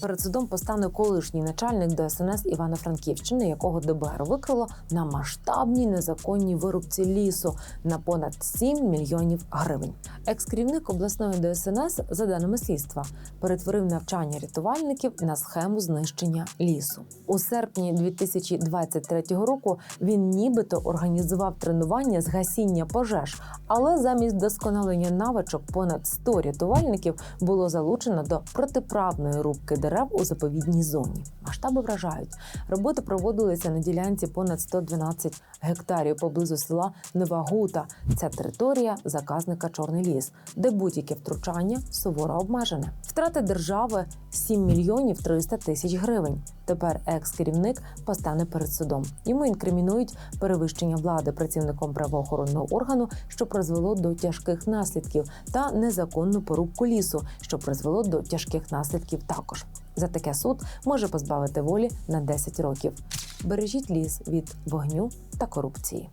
Перед судом постане колишній начальник ДСНС Івано-Франківщини, якого ДБР викрило на масштабній незаконній вирубці лісу на понад 7 мільйонів гривень. Екс-керівник обласної ДСНС, за даними слідства, перетворив навчання рятувальників на схему знищення лісу. У серпні 2023 року він нібито організував тренування з гасіння пожеж, але замість досконалення навичок понад 100 рятувальників було залучено до протиправної рубки дерев у заповідній зоні. Масштаби вражають. Роботи проводилися на ділянці понад 112 гектарів поблизу села Нова Гута. Це територія заказника Чорний ліс, де будь-яке втручання суворо обмежене. Втрати держави 7 мільйонів 300 тисяч гривень. Тепер екс-керівник постане перед судом. Йому інкримінують перевищення влади працівником правоохоронного органу, що призвело до тяжких наслідків, та незаконну порубку лісу, що призвело до тяжких наслідків також. За таке суд може позбавити волі на 10 років. Бережіть ліс від вогню та корупції.